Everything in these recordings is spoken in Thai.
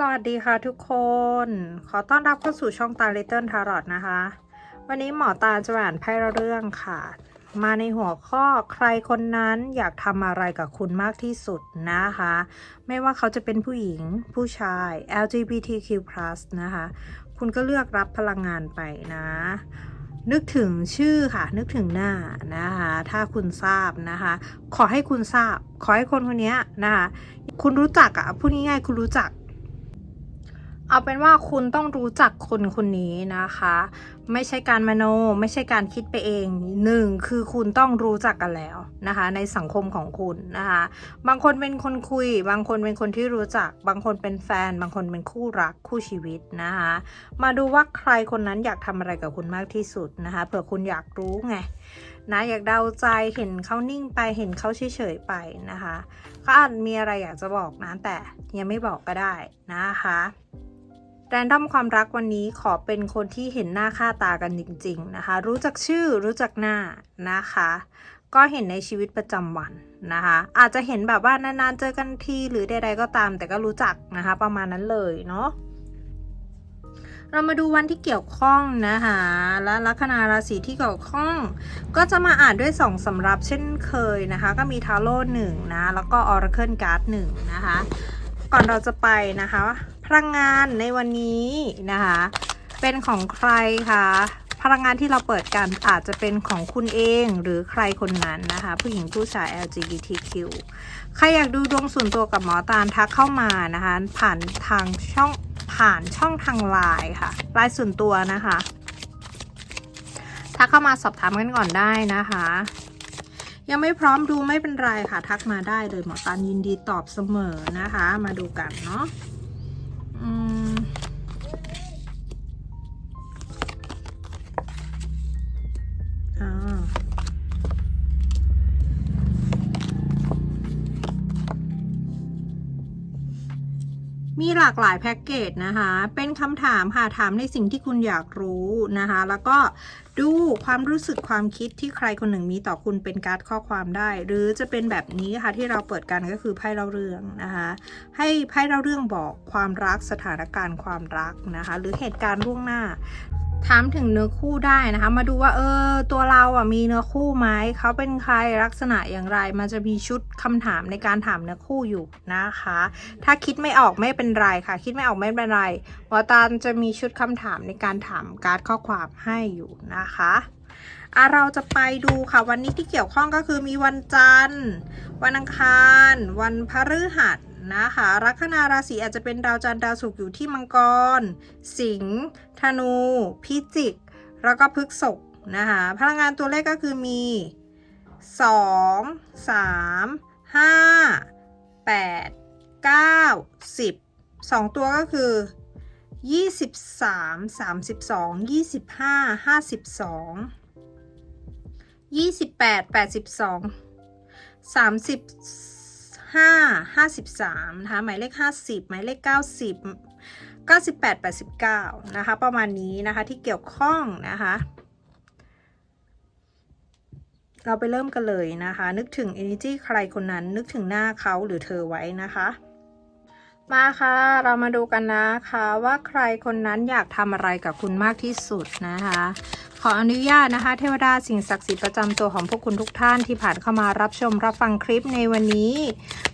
สวัสดีค่ะทุกคน ขอต้อนรับเข้าสู่ช่องตาลิตเติ้ลทารอตนะคะ วันนี้หมอตาจะอ่านไพ่เรื่องค่ะ มาในหัวข้อใครคนนั้นอยากทำอะไรกับคุณมากที่สุดนะคะ ไม่ว่าเขาจะเป็นผู้หญิงผู้ชาย LGBTQ+ นะคะ คุณก็เลือกรับพลังงานไปนะ นึกถึงชื่อค่ะ นึกถึงหน้านะคะ ถ้าคุณทราบนะคะ ขอให้คุณทราบ ขอให้คนคนนี้นะคะ คุณรู้จักอะพูดง่ายๆคุณรู้จัก เอาเป็นว่าคุณต้องรู้จักคนคนนี้นะคะ ไม่ใช่การมโนไม่ใช่การคิดไปเองหนึ่งคือคุณต้องรู้จักกันแล้วนะคะ ในสังคมของคุณนะคะ บางคนเป็นคนคุย บางคนเป็นคนที่รู้จัก บางคนเป็นแฟน บางคนเป็นคู่รักคู่ชีวิตนะคะ มาดูว่าใครคนนั้นอยากทำอะไรกับคุณมากที่สุดนะคะเผื่อคุณอยากรู้ไงนะอยากเดาใจเห็นเขานิ่งไปเห็นเขาเฉยๆไปนะคะเขาอาจมีอะไรอยากจะบอกนะแต่ยังไม่บอกก็ได้นะคะ แรนดอมความรักวันนี้ขอเป็นคนที่เห็นหน้าค่าตากันจริง ๆ นะคะ รู้จักชื่อรู้จักหน้านะคะ ก็เห็นในชีวิตประจำวันนะคะ อาจจะเห็นแบบว่านานๆเจอกันทีหรือใดๆก็ตาม แต่ก็รู้จักนะคะ ประมาณนั้นเลยเนาะเรามาดูวันที่เกี่ยวข้องนะคะและลัคนาราศีที่เกี่ยวข้อง ก็จะมาอ่านด้วย 2สำรับเช่นเคยนะคะ ก็มีทาโร่หนึ่งนะ แล้วก็ออร์เคิลการ์ดหนึ่งนะคะ ก่อนเราจะไปนะคะ พลังงานในวันนี้นะคะ เป็นของใครคะพลังงานที่เราเปิดกันอาจจะเป็นของคุณเองหรือใครคนนั้นนะคะ ผู้หญิงผู้ชาย LGBTQ ใครอยากดูดวงส่วนตัวกับหมอตาลทักเข้ามานะคะ ผ่านทางช่องผ่านช่องทางไลน์ค่ะไลน์ส่วนตัวนะคะทักเข้ามาสอบถามกันก่อนได้นะคะ ยังไม่พร้อมดูไม่เป็นไรค่ะ ทักมาได้เลยหมอตาลยินดีตอบเสมอนะคะ มาดูกันเนาะ มีหลากหลายแพ็กเกจนะคะ เป็นคำถามค่ะ ถามในสิ่งที่คุณอยากรู้นะคะ แล้วก็ดูความรู้สึกความคิดที่ใครคนหนึ่งมีต่อคุณเป็นการ์ดข้อความได้ หรือจะเป็นแบบนี้ค่ะที่เราเปิดกันก็คือไพ่เล่าเรื่องนะคะ ให้ไพ่เล่าเรื่องบอกความรักสถานการณ์ความรักนะคะ หรือเหตุการณ์ล่วงหน้า ถามถึงเนื้อคู่ได้นะคะ มาดูว่าเออตัวเราอะมีเนื้อคู่ไหมเขาเป็นใครลักษณะอย่างไร มันจะมีชุดคำถามในการถามเนื้อคู่อยู่นะคะ ถ้าคิดไม่ออกไม่เป็นไรค่ะ คิดไม่ออกไม่เป็นไรวอตาจะมีชุดคำถามในการถามการ์ดข้อความให้อยู่นะคะอะเราจะไปดูค่ะวันนี้ที่เกี่ยวข้องก็คือมีวันจันทร์ วันอังคาร วันพฤหัส นะคะ ลัคนาราศีอาจจะเป็นดาวจันทร์ดาวศุกร์อยู่ที่มังกร สิงห์ ธนู พิจิก แล้วก็พฤกษภนะคะ พลังงานตัวเลขก็คือมี 2 3 5 8 9 10 2 ตัวก็คือ 23 32 25 52 28 82 5 53นะคะหมายเลข 50 หมายเลข 90 98 89นะคะประมาณนี้นะคะที่เกี่ยวข้องนะคะเราไปเริ่มกันเลยนะคะ นึกถึง energy ใครคนนั้น นึกถึงหน้าเขาหรือเธอไว้นะคะ มาค่ะ เรามาดูกันนะคะว่าใครคนนั้นอยากทำอะไรกับคุณมากที่สุดนะคะ ขออนุญาตนะคะ เทวดาสิ่งศักดิ์สิทธิ์ประจำตัวของพวกคุณทุกท่านที่ผ่านเข้ามารับชมรับฟังคลิปในวันนี้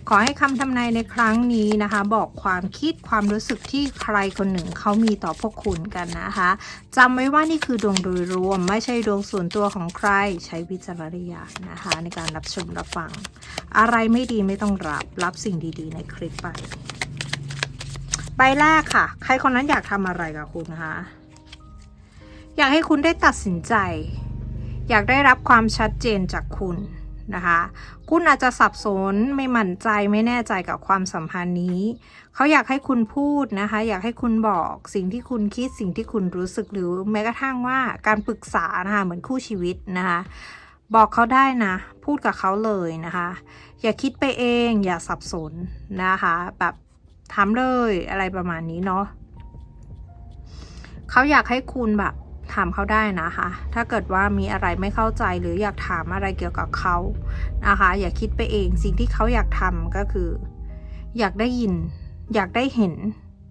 ขอให้คำทำนายในครั้งนี้นะคะ บอกความคิดความรู้สึกที่ใครคนหนึ่งเขามีต่อพวกคุณกันนะคะจำไว้ว่านี่คือดวงโดยรวม ไม่ใช่ดวงส่วนตัวของใครใช้วิจารณญาณนะคะ ในการรับชมรับฟัง อะไรไม่ดีไม่ต้องรับรับสิ่งดี ๆ ในคลิปไปใบแรกค่ะ ใครคนนั้นอยากทำอะไรกับคุณคะ อยากให้คุณได้ตัดสินใจ อยากได้รับความชัดเจนจากคุณนะคะ คุณอาจจะสับสนไม่มั่นใจไม่แน่ใจกับความสัมพันธ์นี้ เขาอยากให้คุณพูดนะคะ อยากให้คุณบอกสิ่งที่คุณคิดสิ่งที่คุณรู้สึกหรือแม้กระทั่งว่าการปรึกษานะคะเหมือนคู่ชีวิตนะคะบอกเขาได้นะ พูดกับเขาเลยนะคะ อย่าคิดไปเองอย่าสับสนนะคะ แบบถามเลยอะไรประมาณนี้เนาะเขาอยากให้คุณแบบ ถามเขาได้นะคะ ถ้าเกิดว่ามีอะไรไม่เข้าใจหรืออยากถามอะไรเกี่ยวกับเขานะคะ อย่าคิดไปเอง สิ่งที่เขาอยากทำก็คือ อยากได้ยิน อยากได้เห็น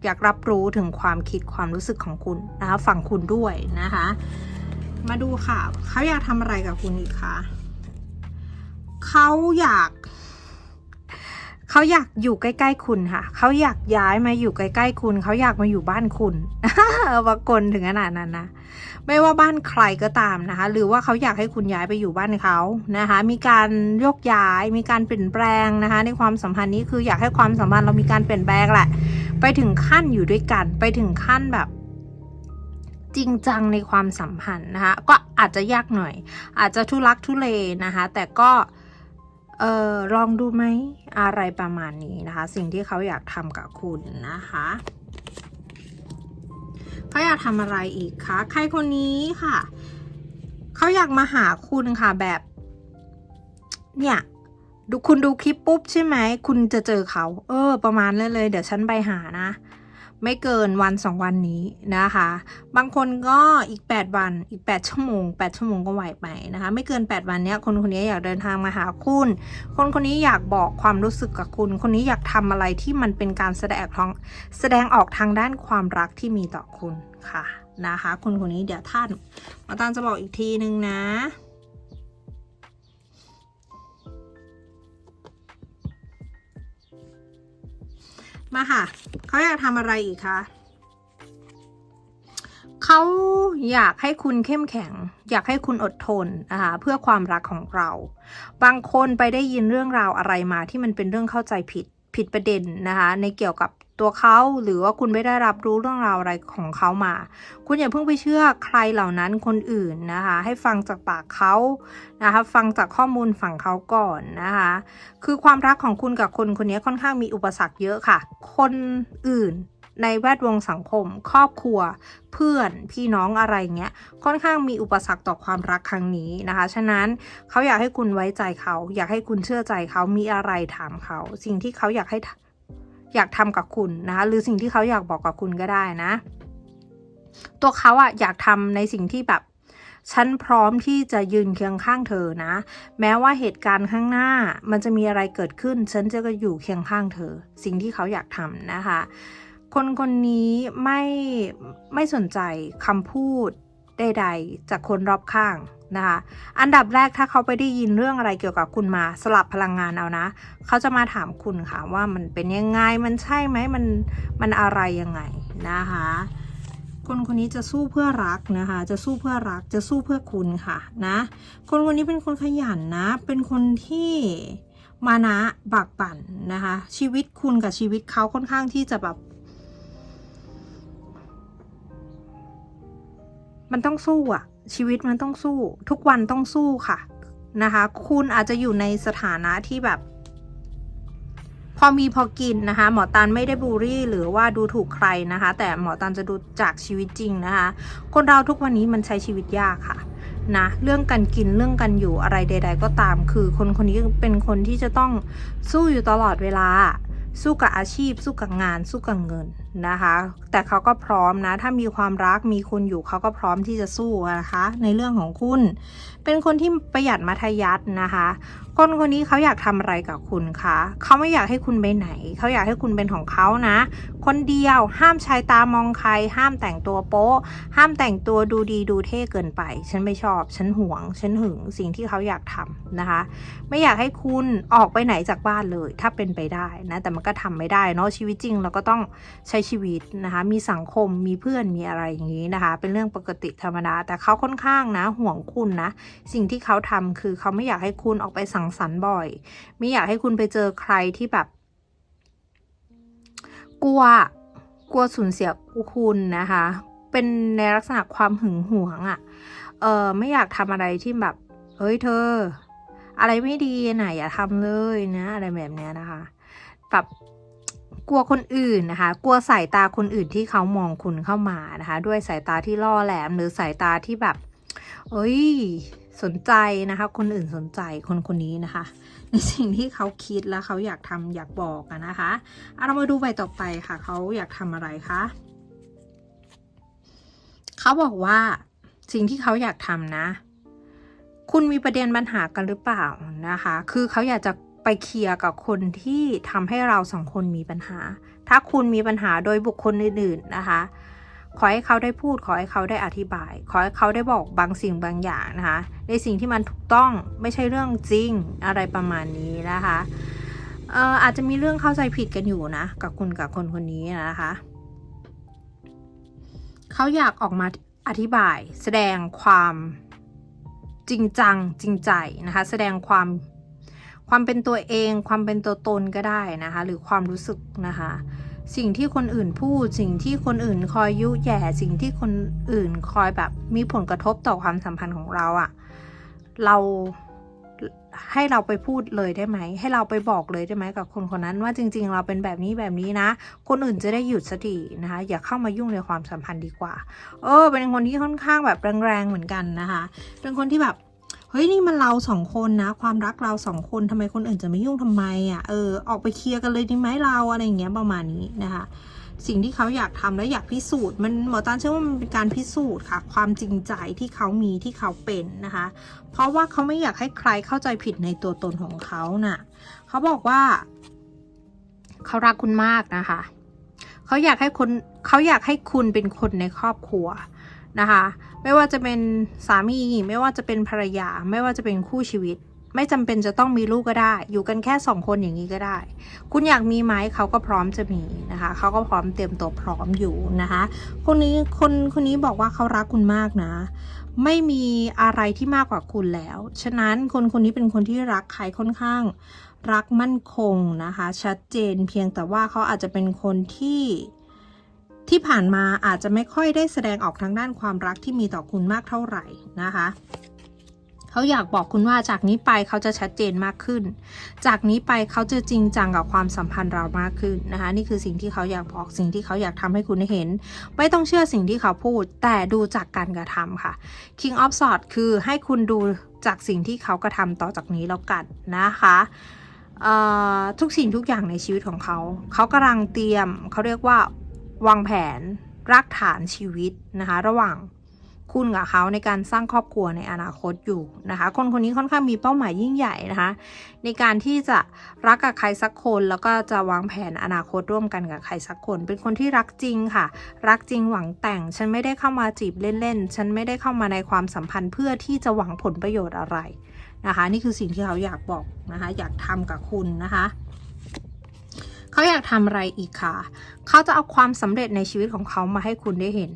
อยากรับรู้ถึงความคิดความรู้สึกของคุณนะคะฝั่งคุณด้วยนะคะ มาดูค่ะ เขาอยากทำอะไรกับคุณอีกคะเขาอยาก เขาอยากอยู่ใกล้ ๆ คุณค่ะ เขาอยากย้ายมาอยู่ใกล้ ๆ คุณ เขาอยากมาอยู่บ้านคุณบางคนถึงขนาดนั้นนะ ไม่ว่าบ้านใครก็ตามนะคะ หรือว่าเขาอยากให้คุณย้ายไปอยู่บ้านเขานะคะ มีการยกย้าย มีการเปลี่ยนแปลงนะคะ ในความสัมพันธ์นี้คืออยากให้ความสัมพันธ์เรามีการเปลี่ยนแปลงแหละ ไปถึงขั้นอยู่ด้วยกัน ไปถึงขั้นแบบจริงจังในความสัมพันธ์นะคะ ก็อาจจะยากหน่อย อาจจะทุลักทุเลนะคะ แต่ก็ เออลองดูไหมอะไรประมาณนี้นะคะ สิ่งที่เขาอยากทำกับคุณนะคะเขาอยากทำอะไรอีกคะใครคนนี้ค่ะเขาอยากมาหาคุณค่ะแบบ เนี่ยดูคุณดูคลิปปุ๊บใช่ไหม คุณจะเจอเขา เออ ประมาณนั้นเลย เดี๋ยวฉันไปหานะ ไม่เกินวันสองวันนี้นะคะ บางคนก็อีก 8 วันอีก 8 ชั่วโมง 8 ชั่วโมงก็ไหวไปนะคะ ไม่เกิน 8 วันเนี้ยคนคนนี้อยากเดินทางมาหาคุณ คนคนนี้อยากบอกความรู้สึกกับคุณ คนนี้อยากทำอะไรที่มันเป็นการแสดงท้องแสดงออกทางด้านความรักที่มีต่อคุณค่ะนะคะ คนคนนี้เดี๋ยวท่านมาตามจะบอกอีกทีนึงนะ มาค่ะ เขาอยากทำอะไรอีกคะเขาอยากให้คุณเข้มแข็ง อยากให้คุณอดทนนะคะเพื่อความรักของเรา บางคนไปได้ยินเรื่องราวอะไรมาที่มันเป็นเรื่องเข้าใจผิดผิดประเด็นนะคะในเกี่ยวกับ ตัวเขาหรือว่าคุณไม่ได้รับรู้เรื่องราวอะไรของเขามา คุณอย่าเพิ่งไปเชื่อใครเหล่านั้นคนอื่นนะคะ ให้ฟังจากปากเขานะคะ ฟังจากข้อมูลฝั่งเขาก่อนนะคะ คือความรักของคุณกับคนคนนี้ค่อนข้างมีอุปสรรคเยอะค่ะ คนอื่นในแวดวงสังคม ครอบครัว เพื่อนพี่น้องอะไรเงี้ยค่อนข้างมีอุปสรรคต่อความรักครั้งนี้นะคะ ฉะนั้นเขาอยากให้คุณไว้ใจเขา อยากให้คุณเชื่อใจเขามีอะไรถามเขา สิ่งที่เขาอยากให้ อยากทำกับคุณนะคะหรือสิ่งที่เขาอยากบอกกับคุณก็ได้นะ ตัวเขาอะอยากทำในสิ่งที่แบบฉันพร้อมที่จะยืนเคียงข้างเธอนะ แม้ว่าเหตุการณ์ข้างหน้า มันจะมีอะไรเกิดขึ้น ฉันจะก็อยู่เคียงข้างเธอ สิ่งที่เขาอยากทำนะคะ คนคนนี้ไม่ไม่สนใจคำพูด ใดๆ จากคนรอบข้างนะคะ อันดับแรกถ้าเขาไปได้ยินเรื่องอะไรเกี่ยวกับคุณมาสลับพลังงานเอานะ เขาจะมาถามคุณค่ะว่ามันเป็นยังไง มันใช่ไหมมันมันอะไรยังไงนะคะ คนคนนี้จะสู้เพื่อรักนะคะ จะสู้เพื่อรัก จะสู้เพื่อคุณค่ะนะ คนคนนี้เป็นคนขยันนะ เป็นคนที่มานะบักบั่นนะคะ ชีวิตคุณกับชีวิตเขาค่อนข้างที่จะแบบ มันต้องสู้อะชีวิตมันต้องสู้ ทุกวันต้องสู้ค่ะนะคะ คุณอาจจะอยู่ในสถานะที่แบบ พอมีพอกินนะคะ หมอตันไม่ได้บูลลี่หรือว่าดูถูกใครนะคะ แต่หมอตันจะดูจากชีวิตจริงนะคะ คนเราทุกวันนี้มันใช้ชีวิตยากค่ะนะเรื่องการกินเรื่องการอยู่อะไรใด ๆ ก็ตาม คือคนคนนี้เป็นคนที่จะต้องสู้อยู่ตลอดเวลา สู้กับอาชีพ สู้กับงาน สู้กับเงิน นะคะ แต่เขาก็พร้อมนะ ถ้ามีความรักมีคุณอยู่เขาก็พร้อมที่จะสู้นะคะ ในเรื่องของคุณ เป็นคนที่ประหยัดมัธยัตินะคะคนคนนี้เขาอยากทำอะไรกับคุณคะเขาไม่อยากให้คุณไปไหน เขาอยากให้คุณเป็นของเขานะ คนเดียวห้ามชายตามองใคร ห้ามแต่งตัวโป๊ะ ห้ามแต่งตัวดูดีดูเท่เกินไป ฉันไม่ชอบ ฉันหวง ฉันหึงสิ่งที่เขาอยากทำนะคะ ไม่อยากให้คุณออกไปไหนจากบ้านเลย ถ้าเป็นไปได้นะแต่มันก็ทำไม่ได้เนาะชีวิตจริงเราก็ต้องใช้ชีวิตนะคะ มีสังคมมีเพื่อนมีอะไรอย่างนี้นะคะ เป็นเรื่องปกติธรรมดาแต่เขาค่อนข้างนะห่วงคุณนะสิ่งที่เขาทำคือเขาไม่อยากให้คุณออกไปสังสรรค์บ่อย ไม่อยากให้คุณไปเจอใครที่แบบ กลัว กลัวสูญเสียคุณนะคะ เป็นในลักษณะความหึงหวงอะ่ะ เออไม่อยากทำอะไรที่แบบ เฮ้ยเธอ อะไรไม่ดีนะอย่าทำเลยนะ อะไรแบบเนี้ยนะคะ แบบกลัวคนอื่นนะคะ กลัวสายตาคนอื่นที่เขามองคุณเข้ามานะคะ ด้วยสายตาที่ล่อแหลมหรือสายตาที่แบบ เอ้ย สนใจนะคะ คนอื่นสนใจคนคนนี้นะคะ ในสิ่งที่เขาคิดแล้วเขาอยากทำอยากบอกนะคะเอาเรามาดูใบต่อไปค่ะ เขาอยากทำอะไรคะเขาบอกว่าสิ่งที่เขาอยากทำนะ คุณมีประเด็นปัญหากันหรือเปล่านะคะ คือเขาอยากจะไปเคลียร์กับคนที่ทำให้เราสองคนมีปัญหา ถ้าคุณมีปัญหาโดยบุคคลอื่น ๆนะคะ ขอให้เขาได้พูด ขอให้เขาได้อธิบาย ขอให้เขาได้บอกบางสิ่งบางอย่างนะคะในสิ่งที่มันถูกต้องไม่ใช่เรื่องจริงอะไรประมาณนี้นะคะเอ่ออาจจะมีเรื่องเข้าใจผิดกันอยู่นะกับคุณกับคนคนนี้นะคะเขาอยากออกมาอธิบายแสดงความจริงจังจริงใจนะคะ แสดงความความเป็นตัวเอง ความเป็นตัวตนก็ได้นะคะ หรือความรู้สึกนะคะ สิ่งที่คนอื่นพูด สิ่งที่คนอื่นคอยยุแย่ สิ่งที่คนอื่นคอยแบบมีผลกระทบต่อความสัมพันธ์ของเราอะเราให้เราไปพูดเลยได้ไหม ให้เราไปบอกเลยได้ไหมกับคนคนนั้นว่าจริง ๆ เราเป็นแบบนี้แบบนี้นะ คนอื่นจะได้หยุดสตินะคะ อย่าเข้ามายุ่งในความสัมพันธ์ดีกว่า เออ เป็นคนที่ค่อนข้างแบบแรงๆเหมือนกันนะคะ เป็นคนที่แบบ เฮ้ยนี่มันเราสองคนนะ ความรักเราสองคนทำไมคนอื่นจะไม่ยุ่งทำไมอะเออออกไปเคลียร์กันเลยดีไหมเราอะไรอย่างเงี้ยประมาณนี้นะคะ สิ่งที่เขาอยากทำและอยากพิสูจน์มันหมอตานเชื่อว่ามันเป็นการพิสูจน์ค่ะ ความจริงใจที่เขามีที่เขาเป็นนะคะ เพราะว่าเขาไม่อยากให้ใครเข้าใจผิดในตัวตนของเขาน่ะเขาบอกว่า เขารักคุณมากนะคะเขาอยากให้คนเขาอยากให้คุณเป็นคนในครอบครัว นะคะ ไม่ว่าจะเป็นสามี ไม่ว่าจะเป็นภรรยา ไม่ว่าจะเป็นคู่ชีวิต ไม่จำเป็นจะต้องมีลูกก็ได้ อยู่กันแค่สองคนอย่างนี้ก็ได้ คุณอยากมีไหมเขาก็พร้อมจะมีนะคะ เขาก็พร้อมเตรียมตัวพร้อมอยู่นะคะ คนนี้คนคนนี้บอกว่าเขารักคุณมากนะ ไม่มีอะไรที่มากกว่าคุณแล้ว ฉะนั้นคนคนนี้เป็นคนที่รักใครค่อนข้างรักมั่นคงนะคะ ชัดเจนเพียงแต่ว่าเขาอาจจะเป็นคนที่ ที่ผ่านมาอาจจะไม่ค่อยได้แสดงออกทางด้านความรักที่มีต่อคุณมากเท่าไหร่นะคะเขาอยากบอกคุณว่าจากนี้ไปเขาจะชัดเจนมากขึ้น จากนี้ไปเขาจะจริงจังกับความสัมพันธ์เรามากขึ้นนะคะนี่คือสิ่งที่เขาอยากบอกสิ่งที่เขาอยากทำให้คุณได้เห็น ไม่ต้องเชื่อสิ่งที่เขาพูด แต่ดูจากการกระทำค่ะ King of Swords คือให้คุณดูจากสิ่งที่เขากระทำต่อจากนี้แล้วกันนะคะทุกสิ่งทุกอย่างในชีวิตของเขา เขากำลังเตรียมเขาเรียกว่า วางแผนรากฐานชีวิตนะคะ ระหว่างคุณกับเขาในการสร้างครอบครัวในอนาคตอยู่นะคะ คนคนนี้ค่อนข้างมีเป้าหมายยิ่งใหญ่นะคะ ในการที่จะรักกับใครสักคนแล้วก็จะวางแผนอนาคตร่วมกันกับใครสักคน เป็นคนที่รักจริงค่ะ รักจริงหวังแต่ง ฉันไม่ได้เข้ามาจีบเล่นๆ ฉันไม่ได้เข้ามาในความสัมพันธ์เพื่อที่จะหวังผลประโยชน์อะไรนะคะ นี่คือสิ่งที่เขาอยากบอกนะคะ อยากทำกับคุณนะคะ เขาอยากทำอะไรอีกคะ เขาจะเอาความสำเร็จในชีวิตของเขามาให้คุณได้เห็น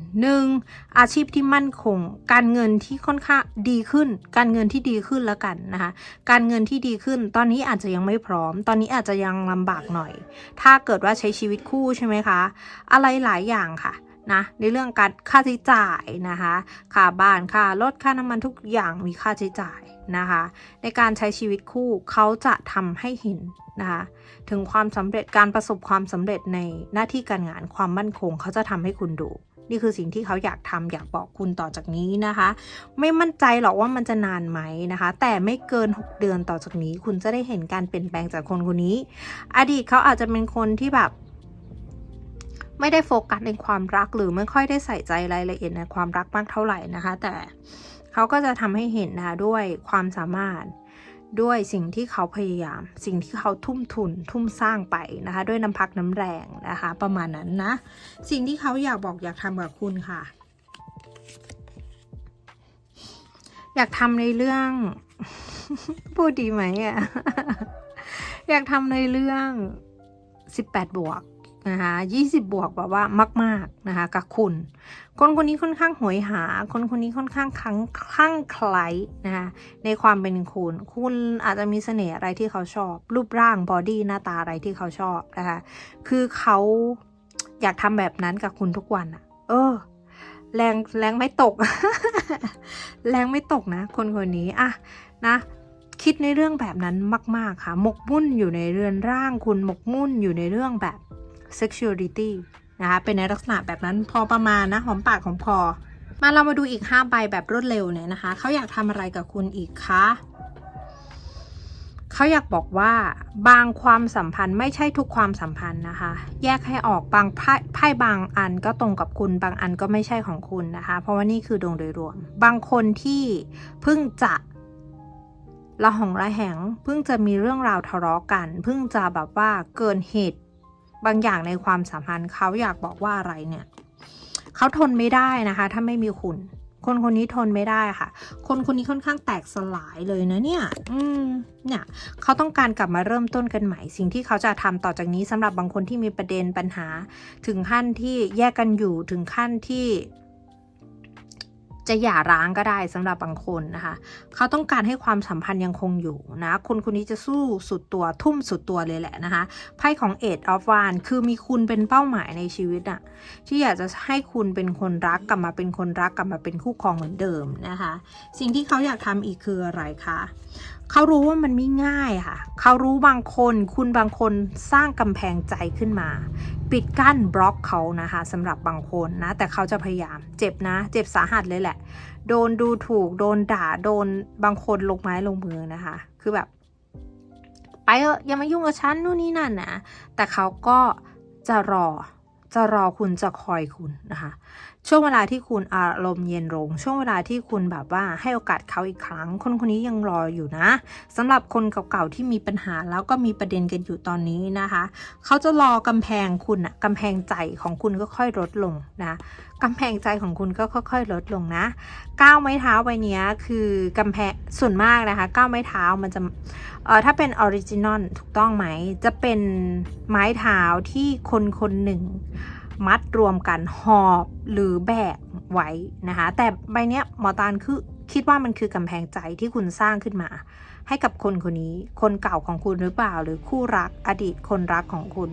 1. อาชีพที่มั่นคง การเงินที่ค่อนข้างดีขึ้น การเงินที่ดีขึ้นแล้วกันนะคะ การเงินที่ดีขึ้น ตอนนี้อาจจะยังไม่พร้อม ตอนนี้อาจจะยังลำบากหน่อย ถ้าเกิดว่าใช้ชีวิตคู่ใช่ไหมคะ อะไรหลายอย่างค่ะ นะในเรื่องการค่าใช้จ่ายนะคะค่าบ้านค่ารถค่าน้ำมันทุกอย่างมีค่าใช้จ่ายนะคะ ในการใช้ชีวิตคู่เขาจะทำให้เห็นนะคะถึงความสำเร็จการประสบความสำเร็จในหน้าที่การงานความมั่นคงเขาจะทำให้คุณดูนี่คือสิ่งที่เขาอยากทำอยากบอกคุณต่อจากนี้นะคะ ไม่มั่นใจหรอกว่ามันจะนานไหมนะคะ แต่ไม่เกิน 6 เดือนต่อจากนี้ คุณจะได้เห็นการเปลี่ยนแปลงจากคนคนนี้ อดีตเขาอาจจะเป็นคนที่แบบ ไม่ได้โฟกัสในความรักหรือไม่ค่อยได้ใส่ใจรายละเอียดในความรักมากเท่าไหร่นะคะ แต่เขาก็จะทำให้เห็นนะคะด้วยความสามารถด้วยสิ่งที่เขาพยายาม สิ่งที่เขาทุ่มทุน ทุ่มสร้างไปนะคะ ด้วยน้ำพักน้ำแรงนะคะ ประมาณนั้นนะ สิ่งที่เขาอยากบอกอยากทำกับคุณค่ะ อยากทำในเรื่อง พูดดีไหมอะอยากทำในเรื่อง 18 บวก นะคะ20 บวกแบบว่ามาก ๆ นะคะกับคุณ คนคนนี้ค่อนข้างหวยหา คนคนนี้ค่อนข้างคลังคลั่งไคล้นะคะในความเป็นคุณ คุณอาจจะมีเสน่ห์อะไรที่เขาชอบ รูปร่างบอดี้หน้าตาอะไรที่เขาชอบนะคะคือเขาอยากทำแบบนั้นกับคุณทุกวันอะเออ แรงแรงไม่ตก แรงไม่ตกนะ คนคนนี้อะนะคิดในเรื่องแบบนั้นมาก ๆ ค่ะ หมกมุ่นอยู่ในเรือนร่างคุณหมกมุ่นอยู่ในเรื่องแบบ sexuality นะคะ เป็นในลักษณะแบบนั้นพอประมาณนะ หอมปากหอมคอ มาเรามาดูอีก 5 ใบแบบรวดเร็วเนี่ยนะคะ เขาอยากทำอะไรกับคุณอีกคะเขาอยากบอกว่าบางความสัมพันธ์ไม่ใช่ทุกความสัมพันธ์นะคะ แยกให้ออกบางไพ่ไพ่บางอันก็ตรงกับคุณบางอันก็ไม่ใช่ของคุณนะคะ เพราะว่านี่คือดวงโดยรวม บางคนที่เพิ่งจะละหองระแหงเพิ่งจะมีเรื่องราวทะเลาะกัน เพิ่งจะแบบว่าเกินเหตุ บางอย่างในความสัมพันธ์เขาอยากบอกว่าอะไรเนี่ยเขาทนไม่ได้นะคะ ถ้าไม่มีคุณ คนคนนี้ทนไม่ได้ค่ะ คนคนนี้ค่อนข้างแตกสลายเลยนะเนี่ย อืม เนี่ยเขาต้องการกลับมาเริ่มต้นกันใหม่ สิ่งที่เขาจะทำต่อจากนี้สำหรับบางคนที่มีประเด็นปัญหา ถึงขั้นที่แยกกันอยู่ถึงขั้นที่ จะหย่าร้างก็ได้สำหรับบางคนนะคะ เขาต้องการให้ความสัมพันธ์ยังคงอยู่นะคนคนนี้จะสู้สุดตัวทุ่มสุดตัวเลยแหละนะคะไพ่ของ Eight of Wands คือมีคุณเป็นเป้าหมายในชีวิตอะที่อยากจะให้คุณเป็นคนรักกลับมาเป็นคนรักกลับมาเป็นคู่ครองเหมือนเดิมนะคะ สิ่งที่เขาอยากทำอีกคืออะไรคะเขารู้ว่ามันไม่ง่ายค่ะ เขารู้บางคน คุณบางคนสร้างกำแพงใจขึ้นมา ปิดกั้นบล็อกเขานะคะสำหรับบางคนนะ แต่เขาจะพยายามเจ็บนะ เจ็บสาหัสเลยแหละ โดนดูถูก โดนด่า โดนบางคนลงไม้ลงมือนะคะ คือแบบ ไปเถอะอย่ามายุ่งกับฉันนู่นนี่นั่นนะ แต่เขาก็จะรอจะรอคุณจะคอยคุณนะคะ ช่วงเวลาที่คุณอารมณ์เย็นลง ช่วงเวลาที่คุณแบบว่าให้โอกาสเขาอีกครั้ง คนคนนี้ยังรออยู่นะสำหรับคนเก่าๆที่มีปัญหาแล้วก็มีประเด็นกันอยู่ตอนนี้นะคะ เขาจะรอกำแพงคุณอะกำแพงใจของคุณก็ค่อยลดลงนะกำแพงใจของคุณก็ค่อย ๆ ลดลงนะก้าวไม้เท้าใบนี้คือกำแพงส่วนมากนะคะก้าวไม้เท้ามันจะเอ่อถ้าเป็นออริจินอลถูกต้องไหมจะเป็นไม้เท้าที่คนคนหนึ่ง มัดรวมกันหอบหรือแบกไว้นะคะ แต่ใบเนี้ยหมอตาลคือคิดว่ามันคือกำแพงใจที่คุณสร้างขึ้นมา ให้กับคนคนนี้ คนเก่าของคุณหรือเปล่า หรือคู่รักอดีตคนรักของคุณ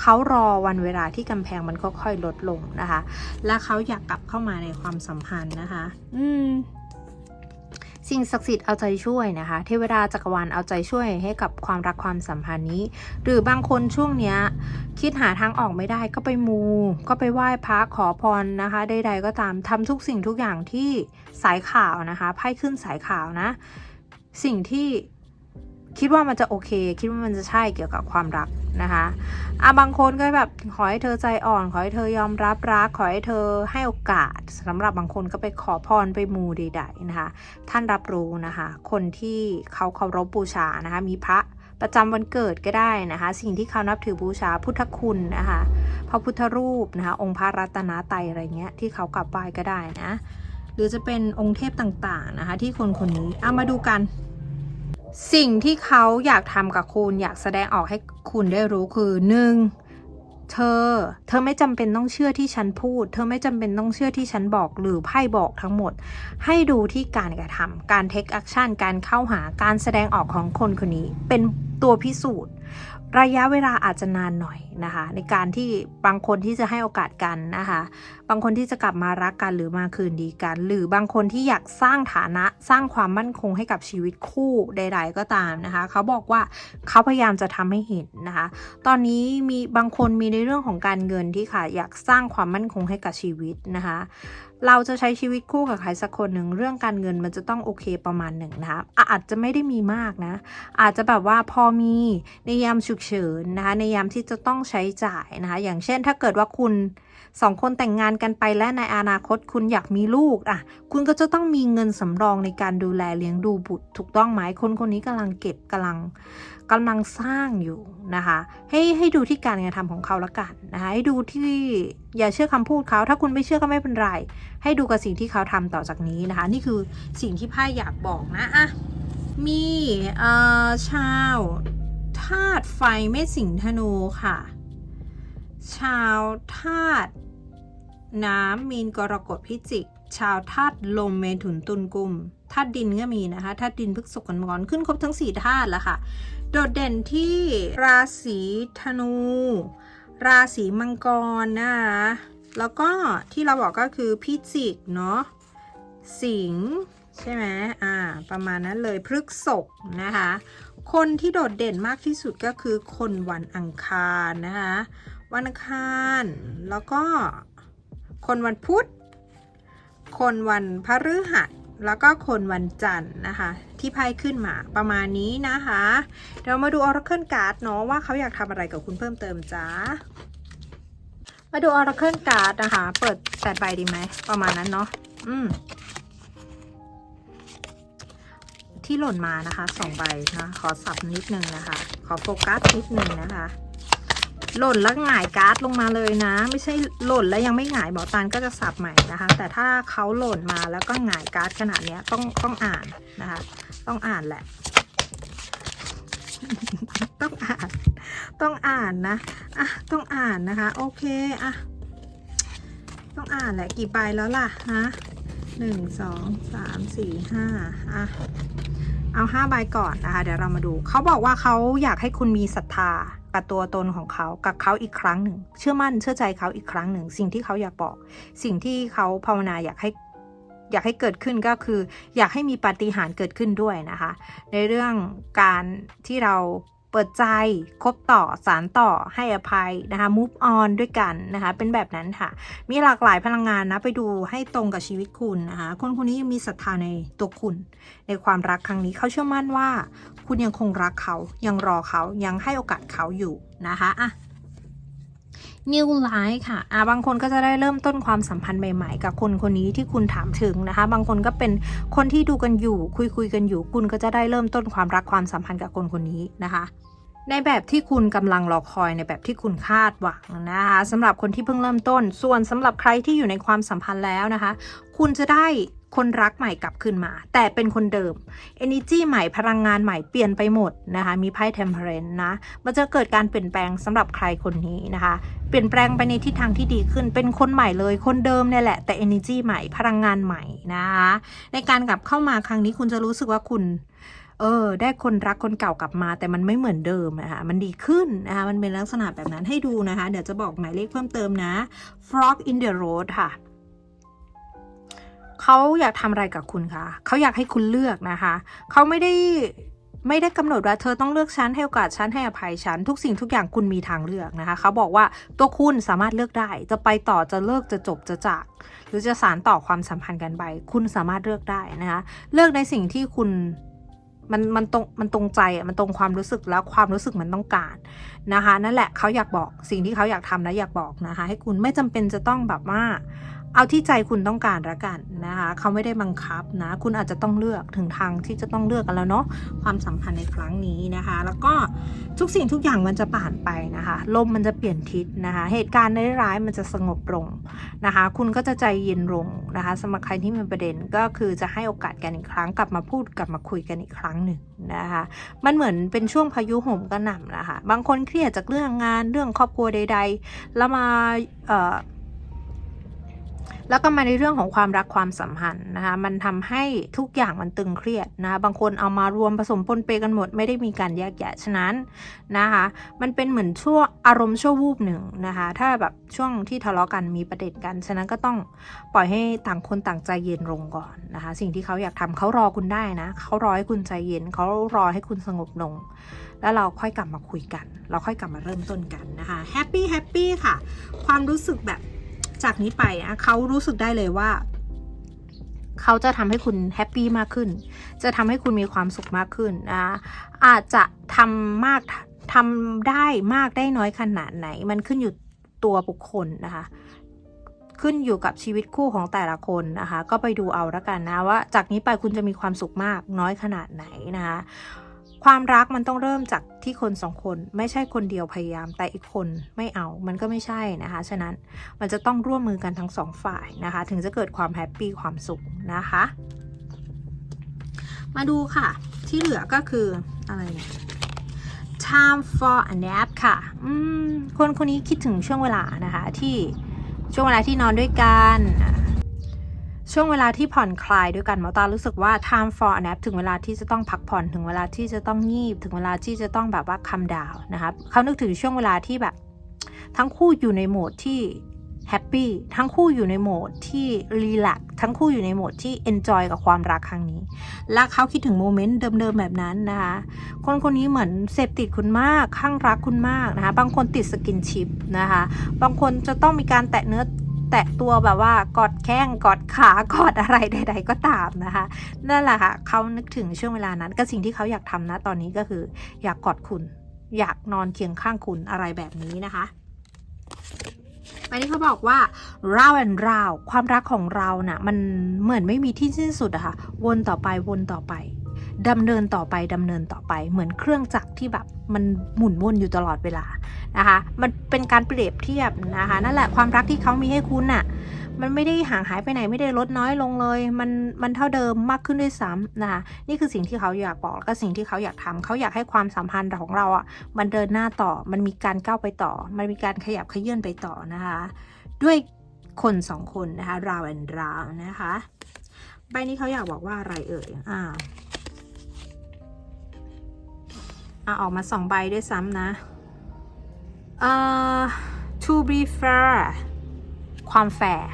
เขารอวันเวลาที่กำแพงมันค่อยๆลดลงนะคะ และเขาอยากกลับเข้ามาในความสัมพันธ์นะคะ อืม สิ่งศักดิ์สิทธิ์เอาใจช่วยนะคะ เทวดาจักรวาลเอาใจช่วยให้กับความรักความสัมพันธ์นี้ หรือบางคนช่วงเนี้ยคิดหาทางออกไม่ได้ก็ไปมู ก็ไปไหว้พระขอพรนะคะใดๆก็ตามทำทุกสิ่งทุกอย่างที่สายข่าวนะคะไพ่ขึ้นสายข่าวนะ สิ่งที่ คิดว่ามันจะโอเค คิดว่ามันจะใช่เกี่ยวกับความรักนะคะอะบางคนก็แบบขอให้เธอใจอ่อน ขอให้เธอยอมรับรัก ขอให้เธอให้โอกาสสำหรับบางคนก็ไปขอพรไปมูใดๆนะคะ ท่านรับรู้นะคะ คนที่เขาเคารพบูชานะคะ มีพระประจำวันเกิดก็ได้นะคะ สิ่งที่เขานับถือบูชาพุทธคุณนะคะพระพุทธรูปนะคะ องค์พระรัตนตรัยอะไรเงี้ยที่เขากลับไหว้ก็ได้นะ หรือจะเป็นองค์เทพต่างๆนะคะ ที่คนคนนี้เอามาดูกัน สิ่งที่เขาอยากทำกับคุณอยากแสดงออกให้คุณได้รู้คือหนึ่งเธอ เธอไม่จำเป็นต้องเชื่อที่ฉันพูด เธอไม่จำเป็นต้องเชื่อที่ฉันบอกหรือไพ่บอกทั้งหมด ให้ดูที่การกระทำการเทคแอคชั่น การเข้าหา การแสดงออกของคนคนนี้ เป็นตัวพิสูจน์ ระยะเวลาอาจจะนานหน่อยนะคะ ในการที่บางคนที่จะให้โอกาสกันนะคะ บางคนที่จะกลับมารักกันหรือมาคืนดีกัน หรือบางคนที่อยากสร้างฐานะสร้างความมั่นคงให้กับชีวิตคู่ใด ๆ ก็ตามนะคะ เขาบอกว่าเขาพยายามจะทำให้เห็นนะคะ ตอนนี้มีบางคนมีในเรื่องของการเงินที่ค่ะอยากสร้างความมั่นคงให้กับชีวิตนะคะ เราจะใช้ชีวิตคู่กับใครสักคนหนึ่งเรื่องการเงินมันจะต้องโอเคประมาณหนึ่งนะคะอะอาจจะไม่ได้มีมากนะ อาจจะแบบว่าพอมีในยามฉุกเฉินนะคะในยามที่จะต้องใช้จ่ายนะคะอย่างเช่นถ้าเกิดว่าคุณ สองคนแต่งงานกันไปและในอนาคตคุณอยากมีลูกอะ คุณก็จะต้องมีเงินสำรองในการดูแลเลี้ยงดูบุตร ถูกต้องไหมคนคนนี้กำลังเก็บกำลังกำลังสร้างอยู่นะคะ ให้ให้ดูที่การกระทำของเขาละกันนะคะให้ดูที่อย่าเชื่อคำพูดเขา ถ้าคุณไม่เชื่อก็ไม่เป็นไร ให้ดูกับสิ่งที่เขาทำต่อจากนี้นะคะ นี่คือสิ่งที่ไพ่อยากบอกนะอะมีเอ่อชาวธาตุไฟเมษสิงธนูค่ะ ชาวธาตุน้ำมีนกรกฎพิจิก ชาวธาตุลมเมถุนตุลกุมธาตุดินก็มีนะคะธาตุดินพฤกษกกันมรขึ้นครบทั้งสี่ธาตุแล้วค่ะ โดดเด่นที่ราศีธนู ราศีมังกรนะคะแล้วก็ที่เราบอกก็คือพิจิกเนาะสิงห์ใช่ไหมอ่า ประมาณนั้นเลยพฤกษกนะคะ คนที่โดดเด่นมากที่สุดก็คือคนวันอังคารนะคะ วันอังคาร แล้วก็คนวันพุธ คนวันพฤหัส แล้วก็คนวันจันทร์นะคะ ที่ไพ่ขึ้นมาประมาณนี้นะคะเดี๋ยวมาดู Oracle Card เนาะว่าเขาอยากทำอะไรกับคุณเพิ่มเติมจ้ามาดู Oracle Card นะคะ เปิดแปดใบดีไหม ประมาณนั้นเนาะอืมที่หล่นมานะคะสองใบนะ ขอสับนิดนึงนะคะ ขอโฟกัสนิดนึงนะคะ หล่นแล้วหงายการ์ดลงมาเลยนะ ไม่ใช่หล่นแล้วยังไม่หงายหมอตันก็จะสับใหม่นะคะ แต่ถ้าเขาหล่นมาแล้วก็หงายการ์ดขนาดนี้ต้องต้องอ่านนะคะ ต้องอ่านแหละ ต้องอ่านต้องอ่านนะอะต้องอ่านนะคะ โอเคอะต้องอ่านแหละกี่ใบแล้วล่ะฮะหนึ่งสองสามสี่ห้าอะเอาห้าใบก่อนนะคะ เดี๋ยวเรามาดู เขาบอกว่าเขาอยากให้คุณมีศรัทธา กับตัวตนของเขากับเขาอีกครั้งหนึ่ง เชื่อมั่นเชื่อใจเขาอีกครั้งหนึ่ง สิ่งที่เขาอยากบอก สิ่งที่เขาภาวนาอยากให้อยากให้เกิดขึ้นก็คือ อยากให้มีปาฏิหาริย์เกิดขึ้นด้วยนะคะ ในเรื่องการที่เรา เปิดใจคบต่อสารต่อให้อภัยนะคะ move on ด้วยกันนะคะ เป็นแบบนั้นค่ะ มีหลากหลายพลังงานนะ ไปดูให้ตรงกับชีวิตคุณนะคะ คนคนนี้ยังมีศรัทธาในตัวคุณ ในความรักครั้งนี้เขาเชื่อมั่นว่า คุณยังคงรักเขายังรอเขายังให้โอกาสเขาอยู่นะคะอะ New Life ค่ะอ่าบางคนก็จะได้เริ่มต้นความสัมพันธ์ใหม่ๆ กับคนคนนี้ที่คุณถามถึงนะคะ บางคนก็เป็นคนที่ดูกันอยู่ คุยคุยๆกันอยู่ คุณก็จะได้เริ่มต้นความรักความสัมพันธ์กับคนคนนี้นะคะในแบบที่คุณกำลังรอคอยในแบบที่คุณคาดหวังนะคะสำหรับคนที่เพิ่งเริ่มต้น ส่วนสำหรับใครที่อยู่ในความสัมพันธ์แล้วนะคะ คุณจะได้ คนรักใหม่กลับคืนมา แต่เป็นคนเดิม energy ใหม่พลังงานใหม่เปลี่ยนไปหมดนะคะ มีไพ่ temperance นะ มันจะเกิดการเปลี่ยนแปลงสำหรับใครคนนี้นะคะ เปลี่ยนแปลงไปในทิศทางที่ดีขึ้น เป็นคนใหม่เลย คนเดิมเนี่ยแหละ แต่ energy ใหม่พลังงานใหม่นะคะ ในการกลับเข้ามาครั้งนี้คุณจะรู้สึกว่าคุณเออได้คนรักคนเก่ากลับมา แต่มันไม่เหมือนเดิมนะคะมันดีขึ้นนะคะมันเป็นลักษณะแบบนั้นให้ดูนะคะ เดี๋ยวจะบอกหมายเลขเพิ่มเติมนะ frog in the road ค่ะ เขาอยากทำอะไรกับคุณคะเขาอยากให้คุณเลือกนะคะเขาไม่ได้ไม่ได้กำหนดว่าเธอต้องเลือกฉันให้โอกาสฉันให้อภัยฉันทุกสิ่งทุกอย่างคุณมีทางเลือกนะคะเขาบอกว่าตัวคุณสามารถเลือกได้ จะไปต่อจะเลิกจะจบจะจาก หรือจะสารต่อความสัมพันธ์กันไป คุณสามารถเลือกได้นะคะเลือกในสิ่งที่คุณมันมันตรงมันตรงใจมันตรงความรู้สึกแล้วความรู้สึกมันต้องการนะคะ นั่นแหละเขาอยากบอกสิ่งที่เขาอยากทำและอยากบอกนะคะ ให้คุณไม่จำเป็นจะต้องแบบว่า เอาที่ใจคุณต้องการละกันนะคะเขาไม่ได้บังคับนะคุณอาจจะต้องเลือกถึงทางที่จะต้องเลือกกันแล้วเนาะความสัมพันธ์ในครั้งนี้นะคะ แล้วก็ทุกสิ่งทุกอย่างมันจะผ่านไปนะคะลมมันจะเปลี่ยนทิศนะคะ เหตุการณ์ร้ายๆมันจะสงบลงนะคะ คุณก็จะใจเย็นลงนะคะสำหรับใครที่มีประเด็นก็คือจะให้โอกาสกันอีกครั้งกลับมาพูดกลับมาคุยกันอีกครั้งหนึ่งนะคะมันเหมือนเป็นช่วงพายุโหมกระหน่ำนะคะบางคนเครียดจากเรื่องงานเรื่องครอบครัวใด ๆ แล้วมาเอ่อ แล้วก็มาในเรื่องของความรักความสัมพันธ์นะคะมันทำให้ทุกอย่างมันตึงเครียดนะคะบางคนเอามารวมผสมปนเปกันหมด ไม่ได้มีการแยกแยะฉะนั้นนะคะมันเป็นเหมือนช่วงอารมณ์ชั่ววูบหนึ่งนะคะถ้าแบบช่วงที่ทะเลาะกันมีประเด็นกัน ฉะนั้นก็ต้องปล่อยให้ต่างคนต่างใจเย็นลงก่อนนะคะสิ่งที่เขาอยากทำเขารอคุณได้นะเขารอให้คุณใจเย็นเขารอให้คุณสงบลง แล้วเราค่อยกลับมาคุยกัน เราค่อยกลับมาเริ่มต้นกันนะคะแฮปปี้แฮปปี้ค่ะ ความรู้สึกแบบ จากนี้ไปอะเขารู้สึกได้เลยว่า เขาจะทำให้คุณแฮปปี้มากขึ้น จะทำให้คุณมีความสุขมากขึ้นนะอาจจะทำมากทำได้มากได้น้อยขนาดไหน มันขึ้นอยู่ตัวบุคคลนะคะขึ้นอยู่กับชีวิตคู่ของแต่ละคนนะคะ ก็ไปดูเอาละกันนะว่า จากนี้ไปคุณจะมีความสุขมากน้อยขนาดไหนนะคะ ความรักมันต้องเริ่มจากที่คนสองคนไม่ใช่คนเดียวพยายามแต่อีกคนไม่เอามันก็ไม่ใช่นะคะฉะนั้นมันจะต้องร่วมมือกันทั้งสองฝ่ายนะคะ ถึงจะเกิดความแฮปปี้ความสุขนะคะ มาดูค่ะ ที่เหลือก็คืออะไรเนี่ย time for a nap ค่ะอืมคนคนนี้คิดถึงช่วงเวลานะคะ ที่ช่วงเวลาที่นอนด้วยกันอะ ช่วงเวลาที่ผ่อนคลายด้วยกันหมอตารู้สึกว่า time for a nap ถึงเวลาที่จะต้องพักผ่อนถึงเวลาที่จะต้องงีบ ถึงเวลาที่จะต้องแบบว่า calm down นะคะเขานึกถึงช่วงเวลาที่แบบ ทั้งคู่อยู่ในโหมดที่แฮปปี้ทั้งคู่อยู่ในโหมดที่รีแลกทั้งคู่อยู่ในโหมดที่เอนจอยกับความรักครั้งนี้ และเขาคิดถึงโมเมนต์เดิมๆแบบนั้นนะคะคนคนนี้เหมือนเสพติดคุณมากข้างรักคุณมากนะคะบางคนติดสกินชิปนะคะบางคนจะต้องมีการแตะเนื้อ แตะตัวแบบว่ากอดแข้งกอดขากอดอะไรใด ๆ ก็ตามนะคะนั่นแหละค่ะเขานึกถึงช่วงเวลานั้นก็สิ่งที่เขาอยากทำนะตอนนี้ก็คือ อยากกอดคุณ อยากนอนเคียงข้างคุณอะไรแบบนี้นะคะไปที่เขาบอกว่า round and round ความรักของเรานะ่ะ มันเหมือนไม่มีที่สิ้นสุดอะค่ะ วนต่อไปวนต่อไป ดำเนินต่อไปดำเนินต่อไป เหมือนเครื่องจักรที่แบบมันหมุนวนอยู่ตลอดเวลานะคะ มันเป็นการเปรียบเทียบนะคะนั่นแหละความรักที่เขามีให้คุณน่ะมันไม่ได้ห่างหายไปไหนไม่ได้ลดน้อยลงเลย มันมันเท่าเดิมมากขึ้นด้วยซ้ำนะคะนี่คือสิ่งที่เขาอยากบอกแล้วก็สิ่งที่เขาอยากทำเขาอยากให้ความสัมพันธ์ของเราอะมันเดินหน้าต่อ มันมีการก้าวไปต่อ มันมีการขยับขยื่นไปต่อนะคะ ด้วยคนสองคนนะคะราวแอนราวนะคะใบนี้เขาอยากบอกว่าอะไรเอ่ยอ่า อะออกมาสองใบด้วยซ้ำนะเอ่อ to be fair ความแฟร์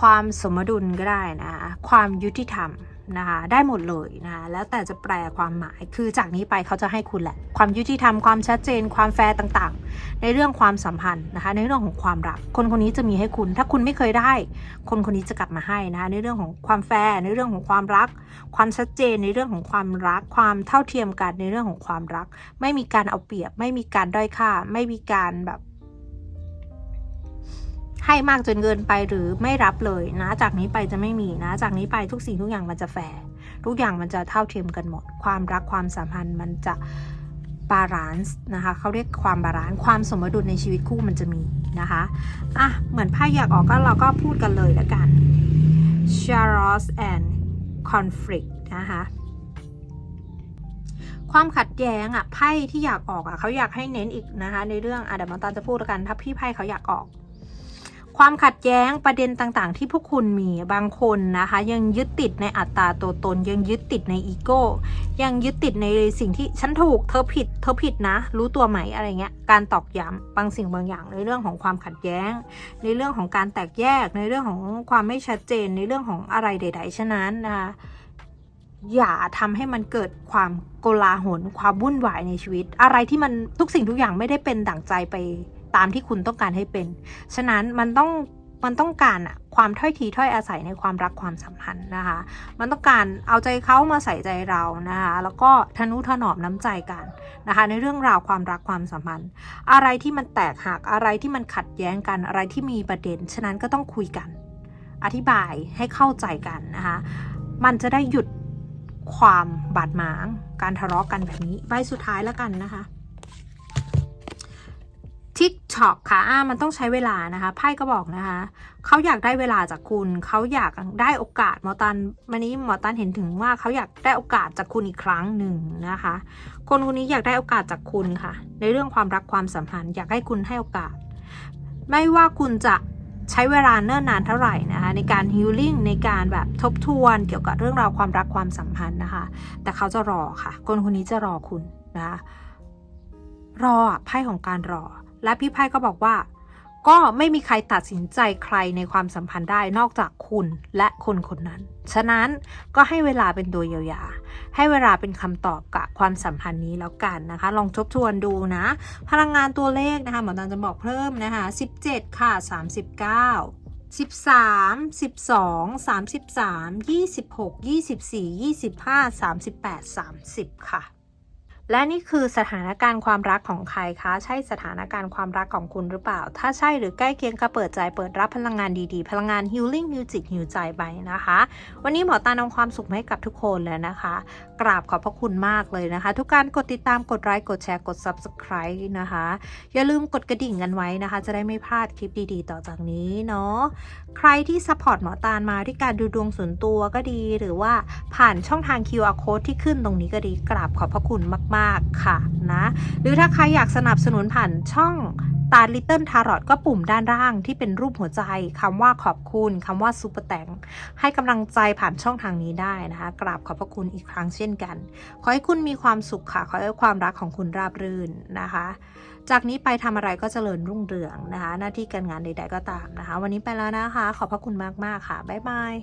ความสมดุลก็ได้นะคะความยุติธรรม นะคะ ได้หมดเลยนะคะแล้วแต่จะแปลความหมายคือจากนี้ไปเขาจะให้คุณแหละ ความยุติธรรมความชัดเจน ความแฟร์ต่างๆ ในเรื่องความสัมพันธ์นะคะ ในเรื่องของความรัก คนคนนี้จะมีให้คุณ ถ้าคุณไม่เคยได้ คนคนนี้จะกลับมาให้นะคะในเรื่องของความแฟร์ในเรื่องของความรัก ความชัดเจนในเรื่องของความรัก ความเท่าเทียมกันในเรื่องของความรัก ไม่มีการเอาเปรียบ ไม่มีการด้อยค่า ไม่มีการแบบ ให้มากจนเกินไปหรือไม่รับเลยนะ จากนี้ไปจะไม่มีนะ จากนี้ไปทุกสิ่งทุกอย่างมันจะแฟร์ทุกอย่างมันจะเท่าเทียมกันหมด ความรักความสัมพันธ์มันจะบาลานซ์นะคะเขาเรียกความบาลานซ์ความสมดุลในชีวิตคู่มันจะมีนะคะอะเหมือนไพ่อยากออกก็เราก็พูดกันเลยแล้วกัน Charos and conflict นะคะความขัดแย้งอะไพ่ที่อยากออกอะเขาอยากให้เน้นอีกนะคะ ในเรื่องอะเดี๋ยวมาตาจะพูดกันถ้าพี่ไพ่เขาอยากออก ความขัดแย้งประเด็นต่างๆ ที่พวกคุณมีบางคนนะคะ ยังยึดติดในอัตราตัวตน ยังยึดติดในอีโก้ ยังยึดติดในสิ่งที่ฉันถูกเธอผิด เธอผิดนะ รู้ตัวไหมอะไรเงี้ยการตอกย้ำบางสิ่งบางอย่างในเรื่องของความขัดแย้ง ในเรื่องของการแตกแยกในเรื่องของความไม่ชัดเจนในเรื่องของอะไรใด ๆ ฉะนั้นนะคะอย่าทำให้มันเกิดความโกลาหลความวุ่นวายในชีวิต อะไรที่มันทุกสิ่งทุกอย่างไม่ได้เป็นดั่งใจไป ตามที่คุณต้องการให้เป็น ฉะนั้นมันต้องมันต้องการอะความถ้อยทีถ้อยอาศัยในความรักความสัมพันธ์นะคะ มันต้องการเอาใจเขามาใส่ใจเรานะคะ แล้วก็ทนุถนอมน้ำใจกันนะคะ ในเรื่องราวความรักความสัมพันธ์ อะไรที่มันแตกหักอะไรที่มันขัดแย้งกันอะไรที่มีประเด็น ฉะนั้นก็ต้องคุยกัน อธิบายให้เข้าใจกันนะคะ มันจะได้หยุดความบาดหมาง การทะเลาะกันแบบนี้ใบสุดท้ายแล้วกันนะคะ TikTok ค่ะอ่ามันต้องใช้เวลานะคะไพ่ก็บอกนะคะ เขาอยากได้เวลาจากคุณ เขาอยากได้โอกาสหมอตันวันนี้หมอตันเห็นถึงว่าเขาอยากได้โอกาสจากคุณอีกครั้งหนึ่งนะคะ คนคนนี้อยากได้โอกาสจากคุณค่ะ ในเรื่องความรักความสัมพันธ์อยากให้คุณให้โอกาส ไม่ว่าคุณจะใช้เวลาเนิ่นนานเท่าไหร่นะคะในการฮิลลิ่งในการแบบทบทวนเกี่ยวกับเรื่องราวความรักความสัมพันธ์นะคะ แต่เขาจะรอค่ะ คนคนนี้จะรอคุณนะคะรอไพ่ของการรอ และพี่ไพ่ก็บอกว่า ก็ไม่มีใครตัดสินใจใครในความสัมพันธ์ได้นอกจากคุณและคนคนนั้น ฉะนั้นก็ให้เวลาเป็นตัวเยียวยา ให้เวลาเป็นคำตอบกับความสัมพันธ์นี้แล้วกันนะคะ ลองทบทวนดูนะ พลังงานตัวเลขนะคะหมอตันจะบอกเพิ่มนะคะ 17 ค่ะ 39 13 12 33 26 24 25 38 30 ค่ะ และนี่คือสถานการณ์ความรักของใครคะ ใช่สถานการณ์ความรักของคุณหรือเปล่า ถ้าใช่หรือใกล้เคียงก็เปิดใจเปิดรับพลังงานดีๆ พลังงาน healing music หิวใจไปนะคะ วันนี้หมอตานำความสุขมาให้กับทุกคนเลยนะคะ กราบขอบพระคุณมากเลยนะคะ ทุกการกดติดตามกดไลค์กดแชร์กด subscribe นะคะ อย่าลืมกดกระดิ่งกันไว้นะคะ จะได้ไม่พลาดคลิปดีๆ ต่อจากนี้เนาะใครที่ซัพพอร์ตหมอตาลมาที่การดูดวงส่วนตัวก็ดี หรือว่าผ่านช่องทาง QR code ที่ขึ้นตรงนี้ก็ดีกราบขอบพระคุณมากๆค่ะนะ หรือถ้าใครอยากสนับสนุนผ่านช่องตาลิตเติ้ลทารอตก็ปุ่มด้านล่างที่เป็นรูปหัวใจคำว่าขอบคุณคำว่าซูเปอร์แตงให้กำลังใจผ่านช่องทางนี้ได้นะคะ กราบขอบพระคุณอีกครั้งเช่นกัน ขอให้คุณมีความสุขค่ะ ขอให้ความรักของคุณราบรื่นนะคะ จากนี้ไปทำอะไรก็เจริญรุ่งเรืองนะคะ หน้าที่การงานใด ๆ ก็ตามนะคะ วันนี้ไปแล้วนะคะ ขอบพระคุณมาก ๆ ค่ะ บ๊ายบาย